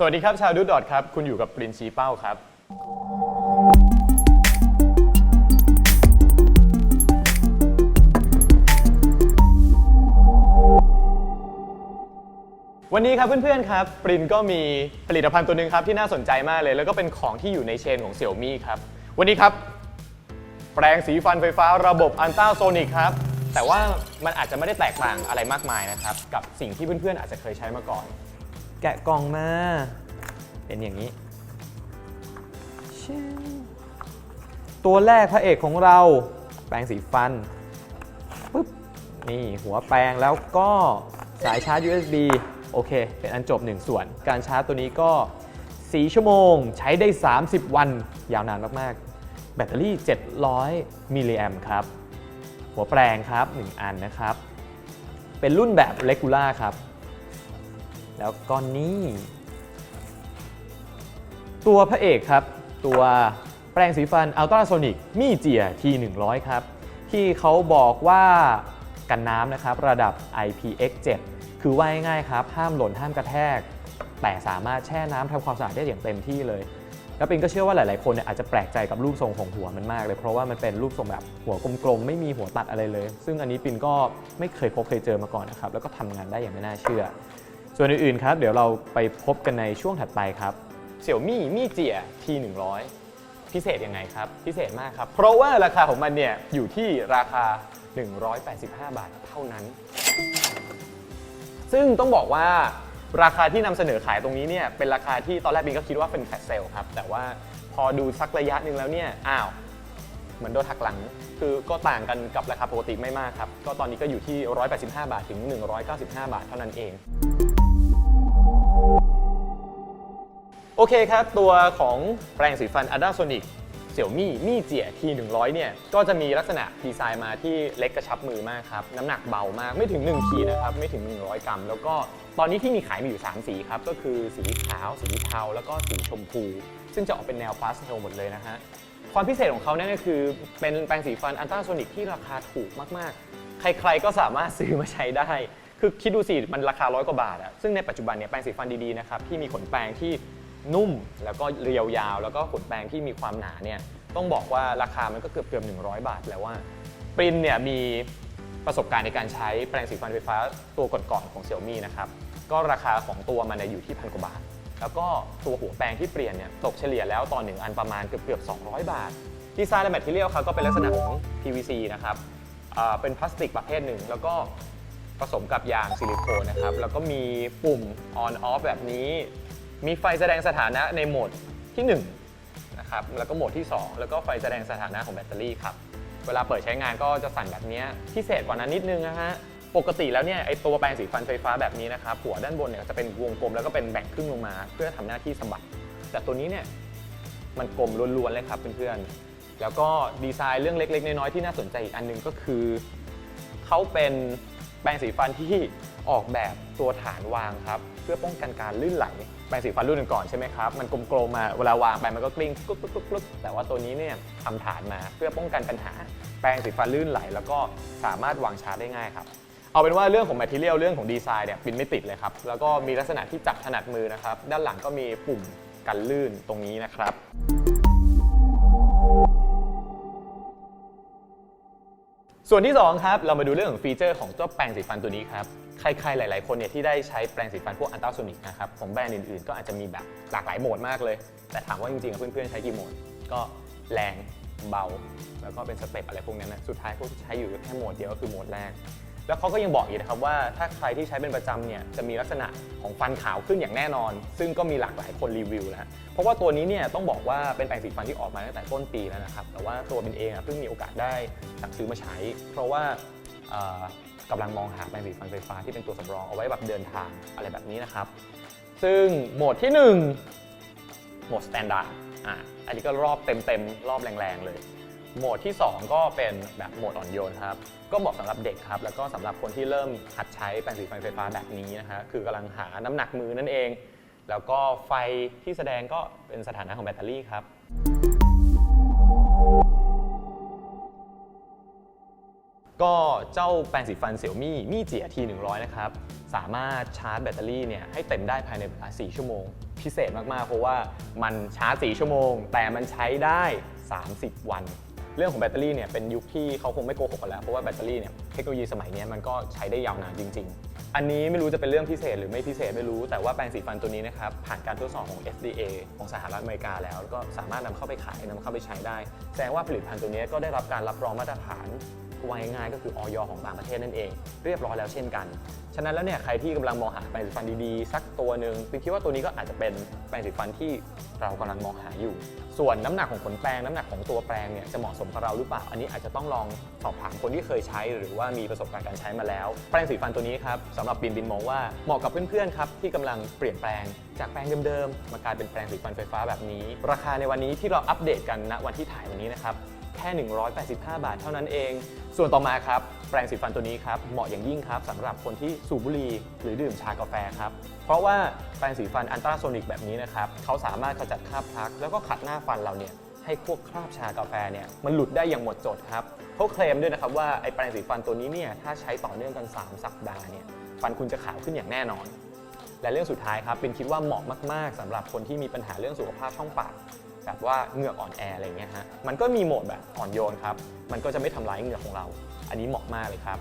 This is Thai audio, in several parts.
สวัสดีครับชาวดูดอทครับ คุณอยู่กับปรินชีเป้าครับ วันนี้ครับเพื่อนๆครับ ปรินก็มีผลิตภัณฑ์ตัวหนึ่งครับที่น่าสนใจมากเลย แล้วก็เป็นของที่อยู่ในเชนของเสี่ยวมี่ครับ วันนี้ครับ แปรงสีฟันไฟฟ้าระบบอันต้าโซนิกครับ แต่ว่ามันอาจจะไม่ได้แตกต่างอะไรมากมายนะครับ กับสิ่งที่เพื่อนๆอาจจะเคยใช้มาก่อน แกะกล่องมา เป็นอย่างนี้ตัวแรกพระเอกของเราแปรงสีฟันปุ๊บนี่หัวแปรงแล้วก็สายชาร์จ USB โอเค เป็นอันจบ 1 ส่วน การชาร์จตัวนี้ก็ 4 ชั่วโมงใช้ได้ 30 วัน ยาวนานมาก ๆ แบตเตอรี่ 700 มิลลิแอมครับ หัวแปรงครับ 1 อันนะครับ เป็นรุ่นแบบเลกูล่าครับ แล้วก็นี่ ตัวพระเอกครับ ตัวแปรงสีฟัน Ultrasonic มี่เจีย T100 ครับ ที่เขาบอกว่ากันน้ำนะครับ ระดับ IPX7 คือว่าง่ายๆครับ ห้ามหล่นห้ามกระแทก แต่สามารถแช่น้ำทำความสะอาดได้อย่างเต็มที่เลย แล้วปินก็เชื่อว่าหลายๆคนเนี่ยอาจจะแปลกใจกับรูปทรงของหัวมันมากเลย เพราะว่ามันเป็นรูปทรงแบบหัวกลมๆ ไม่มีหัวตัดอะไรเลย ซึ่งอันนี้ปินก็ไม่เคยพบเคยเจอมาก่อนนะครับ แล้วก็ทำงานได้อย่างไม่น่าเชื่อ ส่วนอื่นๆครับ เดี๋ยวเราไปพบกันในช่วงถัดไปครับ เสี่ยวมี่มี่เจีย T100 พิเศษยังไงครับ พิเศษมากครับ เพราะว่าราคาของมันเนี่ยอยู่ที่ราคา 185 บาทเท่านั้น ซึ่งต้องบอกว่าราคาที่นำเสนอขายตรงนี้เนี่ยเป็นราคาที่ตอนแรกบินก็คิดว่าเป็นแฟลชเซลครับ แต่ว่าพอดูสักระยะหนึ่งแล้วเนี่ยอ้าวเหมือนโดนหักหลัง คือก็ต่างกันกับราคาปกติไม่มากครับ ก็ตอนนี้ก็อยู่ที่ 185 บาทถึง 195 บาทเท่านั้นเอง โอเคครับ ตัวของแปรงสีฟัน a d a s o n i c เสี่ยวมี่มี่เจีย T100 เนี่ย ก็จะมีลักษณะดีไซน์มาที่เล็กกระชับมือมากครับ น้ำหนักเบามากไม่ถึง 1 ขีดนะครับ ไม่ถึง 100 กรัม แล้วก็ตอนนี้ที่มีขายมีอยู่ 3 สีครับ ก็คือสีขาว สีเทา แล้วก็สีชมพู ซึ่งจะออกเป็นแนวพาสเทลหมดเลยนะฮะความพิเศษของเขาเนี่ยก็คือเป็นแปรงสีฟันอันต้าโซนิกที่ราคาถูกมากๆ ใครๆก็สามารถซื้อมาใช้ได้ คือคิดดูสิ มันราคาร้อยกว่าบาทอะซึ่งในปัจจุบันเนี่ยแปรงสีฟันดีๆนะครับที่มีขนแปรงที่ นุ่มแล้วก็เรียวยาว แล้วก็ขนแปรงที่มีความหนาเนี่ยต้องบอกว่าราคามันก็เกือบเกือบ100 บาทแล้วว่าปรินเนี่ยมีประสบการณ์ในการใช้แปรงสีฟันไฟฟ้าตัวก่อนๆของเสี่ยมี่นะครับก็ราคาของตัวมันอยู่ที่พันกว่าบาท แล้วก็ตัวหัวแปรงที่เปลี่ยนเนี่ยตกเฉลี่ยแล้วต่อหนึ่งอันประมาณเกือบเกือบ200 บาทดีไซน์และแมทเทียลครับก็เป็นลักษณะของ PVC นะครับเป็นพลาสติกประเภทหนึ่ง แล้วก็ผสมกับยางซิลิโคนนะครับ แล้วก็มีปุ่ม on off แบบนี้ มีไฟแสดงสถานะในโหมดที่1นะครับแล้วก็โหมดที่ 2 แล้วก็ไฟแสดงสถานะของแบตเตอรี่ครับเวลาเปิดใช้งานก็จะสั่นแบบนี้พิเศษกว่านั้นนิดนึงนะฮะปกติแล้วเนี่ยไอตัวแปรงสีฟันไฟฟ้าแบบนี้นะครับหัวด้านบนเนี่ยจะเป็นวงกลมแล้วก็เป็นแบ่งครึ่งลงมา เพื่อทำหน้าที่สะบัดแต่ตัวนี้เนี่ยมันกลมล้วนๆเลยครับเพื่อนๆแล้วก็ดีไซน์เรื่องเล็ก ๆ น้อยๆที่น่าสนใจอีกอันหนึงก็คือเขาเป็นแปรงสีฟันที่ออกแบบตัวฐานวางครับ เพื่อป้องกันการลื่นไหล แปรงสีฟันรุ่นก่อนใช่ไหมครับ มันกลมๆมาเวลาวางไปมันก็กลิ้งกรุ๊กกรุ๊กกรุ๊กกรุ๊กแต่ว่าตัวนี้เนี่ยทำฐานมาเพื่อป้องกันปัญหา แปรงสีฟันลื่นไหล แล้วก็สามารถวางชาร์จได้ง่ายครับ เอาเป็นว่าเรื่องของแมทเทียลเรื่องของดีไซน์เนี่ยปินไม่ติดเลยครับ แล้วก็มีลักษณะที่จับถนัดมือนะครับ ด้านหลังก็มีปุ่มกันลื่นตรงนี้นะครับส่วนที่ 2 ครับ เรามาดูเรื่องของฟีเจอร์ของเจ้าแปรงสีฟันตัวนี้ครับ ใครๆ หลาย ๆ คนเนี่ยที่ได้ใช้แปรงสีฟันพวกอันต้าโซนิกนะครับของแบรนด์อื่นๆ ก็อาจจะมีแบบหลากหลายโหมดมากเลย แต่ถามว่าจริงๆ เพื่อนๆ ใช้กี่โหมด ก็แรงเบา แล้วก็เป็นสเต็ปอะไรพวกนั้นนะสุดท้ายพวกใช้อยู่แค่โหมดเดียวก็คือโหมดแรก แล้วเขาก็ยังบอกอีกนะครับว่าถ้าใครที่ใช้เป็นประจำเนี่ยจะมีลักษณะของฟันขาวขึ้นอย่างแน่นอน ซึ่งก็มีหลากหลายคนรีวิวแล้วเพราะว่าตัวนี้เนี่ยต้องบอกว่าเป็นแปรงสีฟันที่ออกมาตั้งแต่ต้นปีแล้วนะครับแต่ว่าตัวเป็นเองเพิ่งมีโอกาสได้สั่งซื้อมาใช้ เพราะว่า กำลังมองหาแปรงสีฟันไฟฟ้าที่เป็นตัวสำรองเอาไว้แบบเดินทางอะไรแบบนี้นะครับ ซึ่งโหมดที่ 1 โหมดสแตนดาร์ดอะอันนี้ก็รอบเต็มๆ รอบแรงๆ เลย โหมดที่ 2 ก็เป็นแบบโหมดอ่อนโยนครับ ก็เหมาะสำหรับเด็กครับ แล้วก็สำหรับคนที่เริ่มหัดใช้แปรงสีฟันไฟฟ้าแบบนี้นะฮะคือกำลังหาน้ำหนักมือนั่นเอง แล้วก็ไฟที่แสดงก็เป็นสถานะของแบตเตอรี่ครับ ก็เจ้าแปรงสีฟันเสี่ยวมี่มี่เจียที100 นะครับ สามารถชาร์จแบตเตอรี่เนี่ยให้เต็มได้ภายในเวลา 4 ชั่วโมง พิเศษมาก ๆ เพราะว่ามันชาร์จ 4 ชั่วโมง แต่มันใช้ได้ 30 วัน เรื่องของแบตเตอรี่เนี่ยเป็นยุคที่เขาคงไม่โกหกกันแล้ว เพราะว่าแบตเตอรี่เนี่ยเทคโนโลยีสมัยนี้มันก็ใช้ได้ยาวนานจริง ๆ อันนี้ไม่รู้จะเป็นเรื่องพิเศษหรือไม่พิเศษไม่รู้แต่ว่าแปรงสีฟันตัวนี้นะครับผ่านการทดสอบของ FDA ของสหรัฐอเมริกาแล้วแล้วก็สามารถนำเข้าไปขายนำเข้าไปใช้ได้ แสดงว่าผลิตภัณฑ์ตัวนี้ก็ได้รับการรับรองมาตรฐาน ว่าง่ายๆก็คือออยของต่างประเทศนั่นเอง เรียบร้อยแล้วเช่นกัน ฉะนั้นแล้วเนี่ยใครที่กำลังมองหาแปรงสีฟันดีๆ สักตัวหนึ่งเป็นคิดว่าตัวนี้ก็อาจจะเป็นแปรงสีฟันที่เรากำลังมองหาอยู่ ส่วนน้ำหนักของขนแปรงน้ำหนักของตัวแปรงเนี่ยจะเหมาะสมกับเราหรือเปล่า อันนี้อาจจะต้องลองสอบถามคนที่เคยใช้ หรือว่ามีประสบการณ์การใช้มาแล้ว แปรงสีฟันตัวนี้ครับสำหรับบินบินมองว่าเหมาะกับเพื่อนๆครับที่กำลังเปลี่ยนแปลงจากแปรงเดิมๆมากลายเป็นแปรงสีฟันไฟฟ้าแบบนี้ ราคาในวันนี้ที่เราอัปเดตกันณวันที่ถ่ายวันนี้นะครับ แค่ 185 บาทเท่านั้นเอง ส่วนต่อมาครับ แปรงสีฟันตัวนี้ครับเหมาะอย่างยิ่งครับสำหรับคนที่สูบบุหรี่หรือดื่มชากาแฟครับ เพราะว่าแปรงสีฟันอันตราโซนิกแบบนี้นะครับเขาสามารถขจัดคราบพลัก แล้วก็ขัดหน้าฟันเราเนี่ยให้พวกคราบชากาแฟเนี่ยมันหลุดได้อย่างหมดจดครับเขาเคลมด้วยนะครับว่าไอ้แปรงสีฟันตัวนี้เนี่ยถ้าใช้ต่อเนื่องกัน 3 สัปดาห์เนี่ยฟันคุณจะขาวขึ้นอย่างแน่นอน และเรื่องสุดท้ายครับเป็นคิดว่าเหมาะมาก ๆสำหรับคนที่มีปัญหาเรื่องสุขภาพช่องปาก แบบว่าเหงือกอ่อนแออะไรเงี้ยฮะมันก็มีโหมดแบบอ่อนโยนครับ มันก็จะไม่ทำร้ายเหงือกของเรา อันนี้เหมาะมากเลยครับ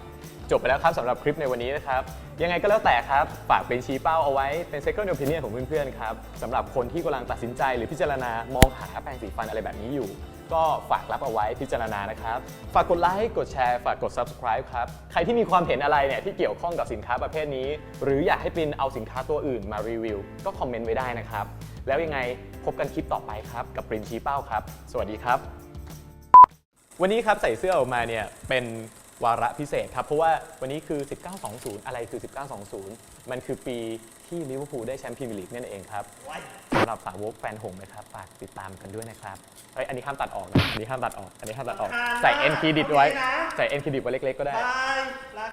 จบไปแล้วครับสำหรับคลิปในวันนี้นะครับ ยังไงก็แล้วแต่ครับ ฝากเป็นชี้เป้าเอาไว้เป็น second opinion ของเพื่อนๆครับสำหรับคนที่กำลังตัดสินใจหรือพิจารณามองหาแปรงสีฟันอะไรแบบนี้อยู่ ก็ฝากรับเอาไว้พิจารณานะครับ ฝากกดไลค์กดแชร์ฝากกด subscribe ครับ ใครที่มีความเห็นอะไรเนี่ยที่เกี่ยวข้องกับสินค้าประเภทนี้ หรืออยากให้ปินเอาสินค้าตัวอื่นมารีวิวก็คอมเมนต์ไว้ได้นะครับแล้วยังไง พบกันคลิปต่อไปครับ กับปรินชี้เป้าครับ สวัสดีครับ วันนี้ครับใส่เสื้อออกมาเนี่ยเป็นวาระพิเศษครับ เพราะว่าวันนี้คือ 1920 อะไรคือ 1920 มันคือปีที่ลิเวอร์พูลได้แชมป์พรีเมียร์ลีกนั่นเองครับสำหรับสาวกแฟนหงส์นะครับฝากติดตามกันด้วยนะครับเฮ้ยอันนี้ห้ามตัดออกนะอันนี้ห้ามตัดออก อันนี้ห้ามตัดออก ใส่เอ็นเครดิตไว้ ใส่เอ็นเครดิตไว้เล็กๆก็ได้ บายรัก